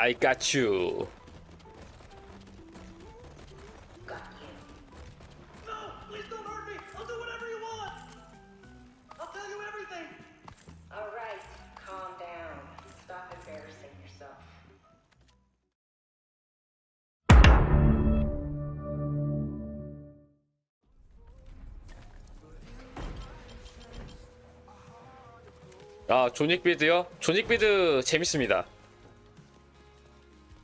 I got you. No! Please don't hurt me! I'll do whatever you want! I'll tell you everything! All right, calm down. Stop embarrassing yourself. 아 조닉비드요? 조닉비드 재밌습니다.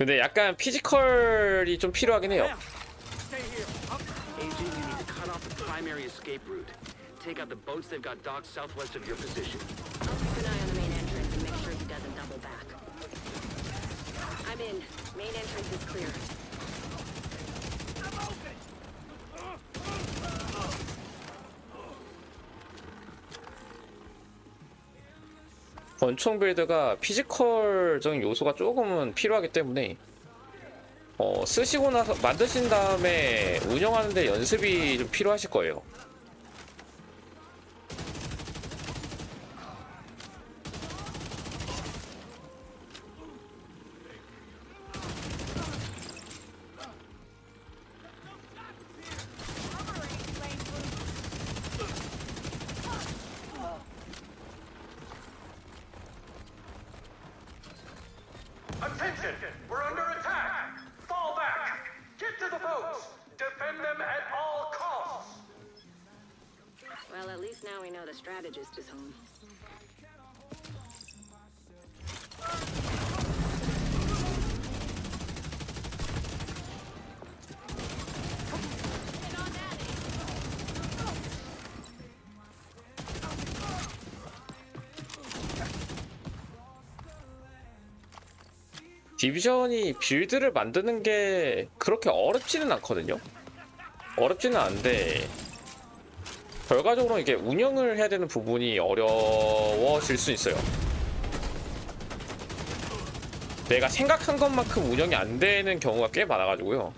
근데 약간 피지컬이 좀 필요하긴 해요. 권총 빌드가 피지컬적인 요소가 조금은 필요하기 때문에 어, 쓰시고 나서 만드신 다음에 운영하는데 연습이 좀 필요하실 거예요. Attention! We're under attack! Fall back! Get to the boats! Defend them at all costs! Well, at least now we know the strategist is home. 디비전이 빌드를 만드는 게 그렇게 어렵지는 않거든요. 어렵지는 않은데 결과적으로 이게 운영을 해야 되는 부분이 어려워질 수 있어요. 내가 생각한 것만큼 운영이 안 되는 경우가 꽤 많아가지고요.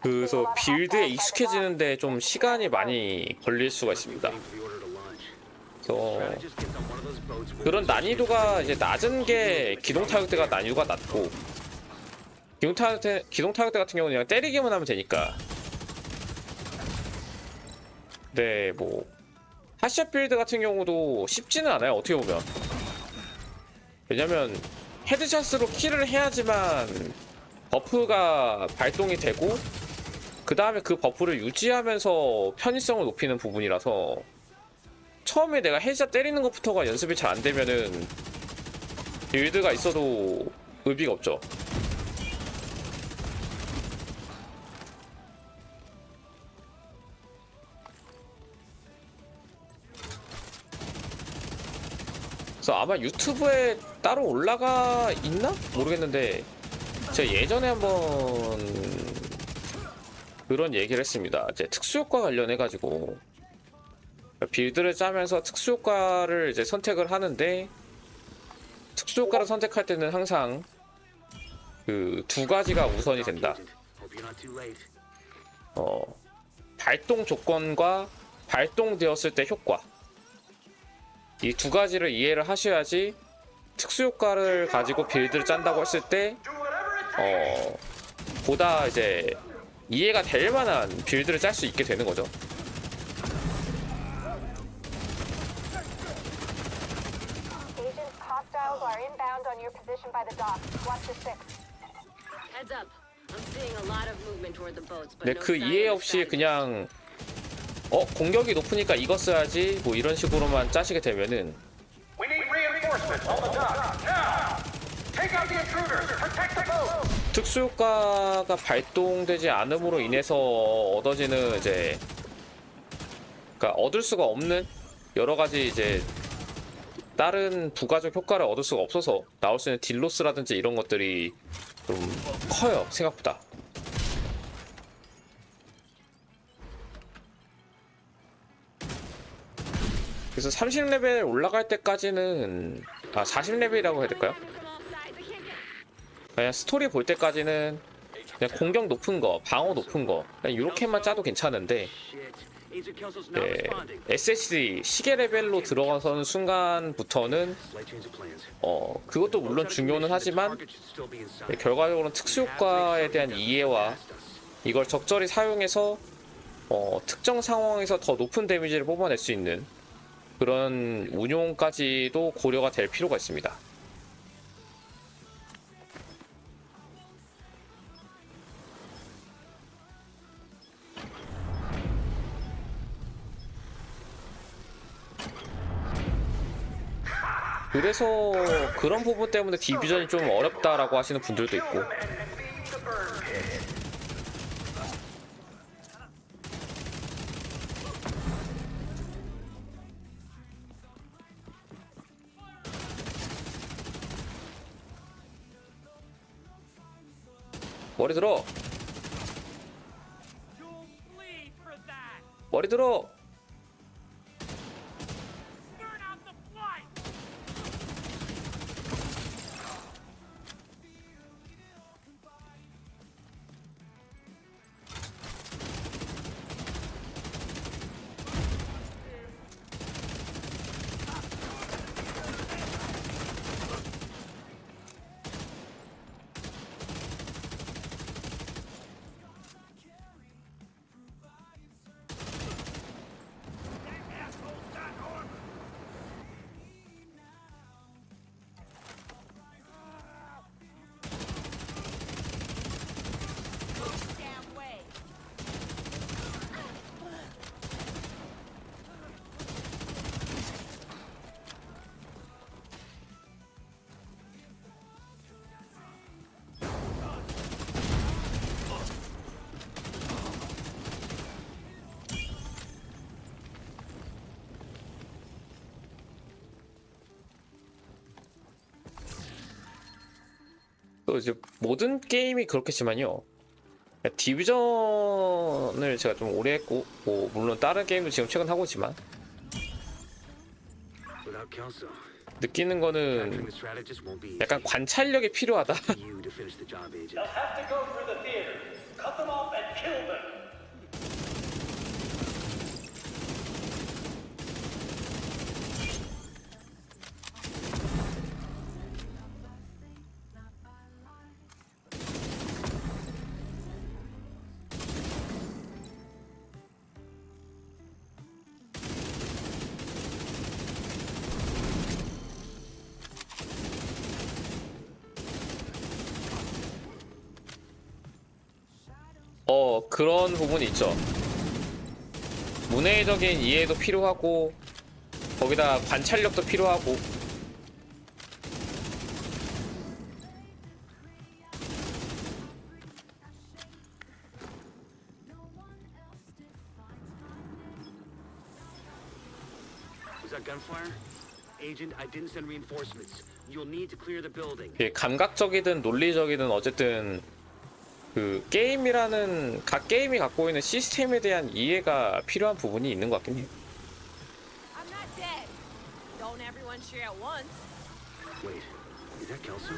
그래서 빌드에 익숙해지는데 좀 시간이 많이 걸릴 수가 있습니다. With 그런 난이도가 이제 낮은 게 기동 타격대가 난이도가 낮고 기동 타격대 기동 타격대 같은 경우는 그냥 때리기만 하면 되니까. 네, 뭐 하샷 빌드 같은 경우도 쉽지는 않아요. 어떻게 보면. 왜냐면 헤드샷으로 킬을 해야지만 버프가 발동이 되고 그 다음에 그 버프를 유지하면서 편의성을 높이는 부분이라서 처음에 내가 헤드샷 때리는 것부터가 연습이 잘 안 되면은 빌드가 있어도 의미가 없죠. 그래서 아마 유튜브에 따로 올라가 있나? 모르겠는데 제가 예전에 한번 그런 얘기를 했습니다. 이제 특수효과 관련해 가지고 빌드를 짜면서 특수효과를 이제 선택을 하는데 특수효과를 선택할 때는 항상 그 두 가지가 우선이 된다. 어, 발동 조건과 발동되었을 때 효과. 이 두 가지를 이해를 하셔야지 특수효과를 가지고 빌드를 짠다고 했을 때! 어, 보다 이제 이해가 될 만한 빌드를 짤 수 있게 되는 거죠. Are inbound on your position by the dock. Watch the six. Heads up. I'm seeing a lot of movement toward the boats, but 근데 no 그 sign 이해 of 없이 strategist. 그냥 어 공격이 높으니까 이거 써야지 뭐 이런 식으로만 짜시게 되면은 We need reinforcements on the dock, now! Take out the intruders! Protect the boat! 특수효과가 발동되지 않음으로 인해서 얻어지는 이제 그러니까 얻을 수가 없는 여러 가지 이제 다른 부가적 효과를 얻을 수가 없어서 나올 수 있는 딜로스라든지 이런 것들이 좀 커요 생각보다 그래서 30레벨 올라갈 때까지는 아 40레벨이라고 해야 될까요? 그냥 스토리 볼 때까지는 그냥 공격 높은 거, 방어 높은 거 그냥 이렇게만 짜도 괜찮은데 Responding. SSD 시계 레벨로 들어가서는 순간부터는. 어 그것도 물론 중요는 하지만. 네, 결과적으로는 특수 효과에 대한 이해와 이걸 적절히 사용해서 어, 특정 상황에서 더 높은 데미지를 뽑아낼 수 있는 그런 운용까지도 고려가 될 필요가 있습니다. 그래서 그런 부분 때문에 디비전이 좀 어렵다라고 하시는 분들도 있고. 머리 들어 머리 들어 또 이제 모든 게임이 그렇겠지만요. 디비전을 제가 좀 오래 했고, 뭐 물론 다른 게임도 지금 최근 하고 있지만 느끼는 거는 약간 관찰력이 필요하다. 어 그런 부분이 있죠. 문해적인 이해도 필요하고 거기다 관찰력도 필요하고 감각적이든 논리적이든 어쨌든 그 게임이라는 각 게임이 갖고 있는 시스템에 대한 이해가 필요한 부분이 있는 것 같긴 해요. I'm not dead. Don't everyone share at once. Wait, is that Kelso?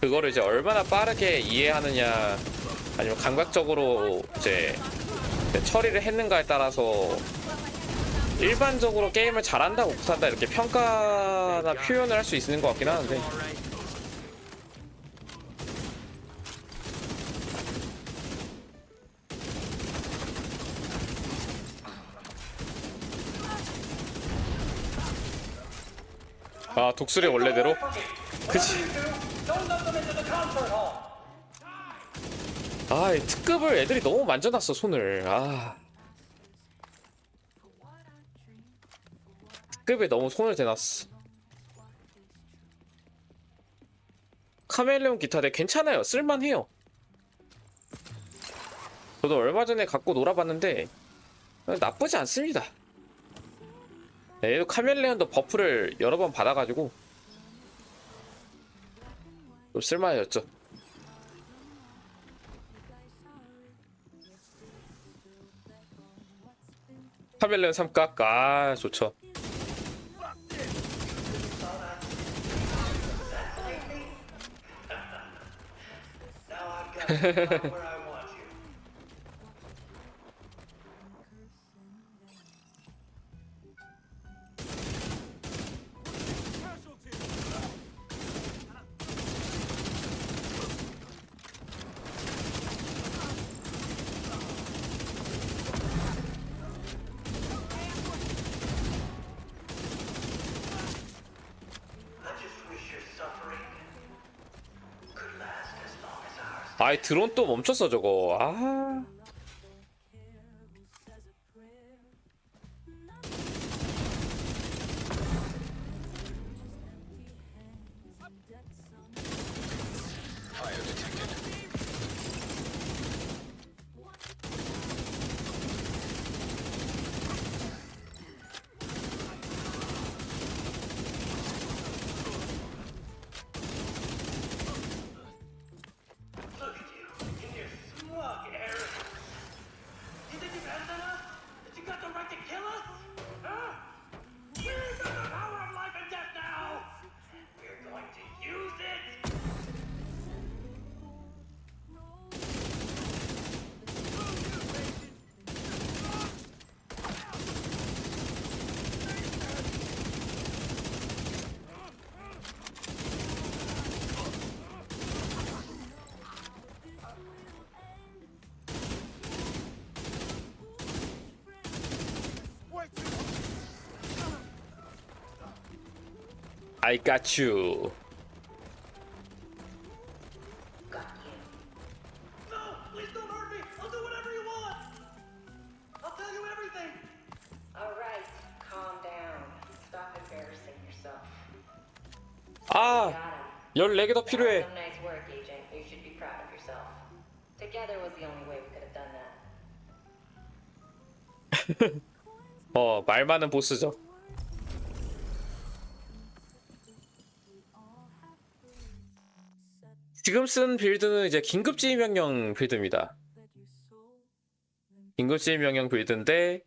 그거를 이제 얼마나 빠르게 이해하느냐 아니면 감각적으로 이제 처리를 했는가에 따라서 일반적으로 게임을 잘한다 못한다 이렇게 평가나 표현을 할 수 있는 것 같긴 하는데. 아 독수리 원래대로 그치. 아이 특급을 애들이 너무 만져놨어 손을 아 급에 너무 손을 대놨어. 카멜레온 기타대 괜찮아요. 쓸만해요. 저도 얼마 전에 갖고 놀아봤는데 나쁘지 않습니다. 네, 얘도 카멜레온도 버프를 여러 번 받아가지고 좀 쓸만해졌죠. 카멜레온 삼각? 아 좋죠 where I 아이 드론 또 멈췄어 저거. 아. You think you've? That you got the right to kill us? Huh? Together was the only way we could have done that. 어말 많은 보스죠. 지금 쓴 빌드는 이제 긴급 지휘 명령 빌드입니다. 긴급 지휘 명령 빌드인데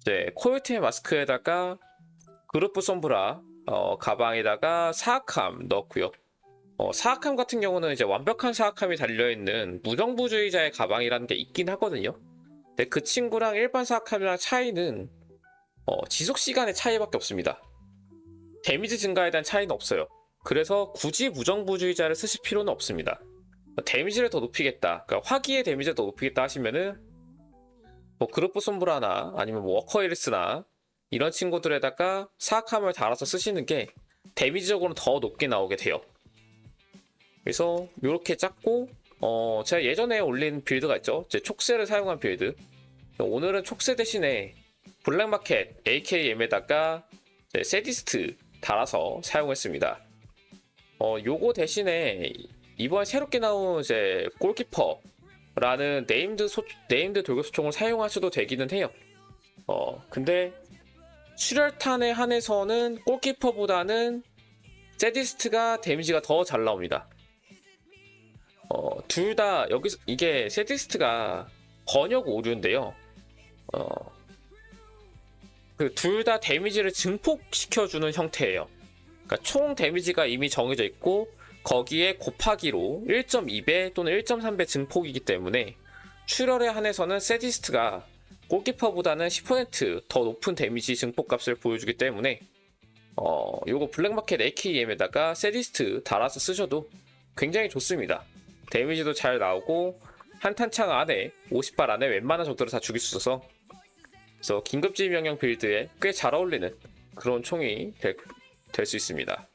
이제 코요테 마스크에다가 그루프 솜브라 어, 가방에다가 사악함 넣었고요. 어, 사악함 같은 경우는 이제 완벽한 사악함이 달려있는 무정부주의자의 가방이라는 게 있긴 하거든요. 근데 그 친구랑 일반 사악함이랑 차이는 어, 지속 시간의 차이밖에 없습니다. 데미지 증가에 대한 차이는 없어요. 그래서 굳이 무정부주의자를 쓰실 필요는 없습니다. 데미지를 더 높이겠다. 그러니까 화기의 데미지를 더 높이겠다 하시면은 뭐 그루프 솜브라나 아니면 뭐 워커이리스나 이런 친구들에다가 사악함을 달아서 쓰시는 게 데미지적으로는 더 높게 나오게 돼요. 그래서 이렇게 짰고 어 제가 예전에 올린 빌드가 있죠. 제 촉새를 사용한 빌드. 오늘은 촉새 대신에 블랙마켓 AKM에다가 세디스트 달아서 사용했습니다. 어, 요거 대신에 이번에 새롭게 나온 이제 골키퍼라는 네임드 소, 네임드 돌격 소총을 사용하셔도 되기는 해요. 어, 근데 출혈탄에 한해서는 골키퍼보다는 세디스트가 데미지가 더 잘 나옵니다. 어, 둘 다 여기서 이게 세디스트가 번역 오류인데요. 어, 그 둘 다 데미지를 증폭시켜주는 형태예요. 그러니까 총 데미지가 이미 정해져 있고 거기에 곱하기로 1.2배 또는 1.3배 증폭이기 때문에 출혈에 한해서는 세디스트가 골키퍼보다는 10%더 높은 데미지 증폭값을 보여주기 때문에 어 요거 블랙마켓 AKM에다가 세디스트 달아서 쓰셔도 굉장히 좋습니다. 데미지도 잘 나오고 한 탄창 안에 50발 안에 웬만한 적들을 다 죽일 수 있어서 그래서 긴급지휘 명령 빌드에 꽤 잘 어울리는 그런 총이 될 수 있습니다.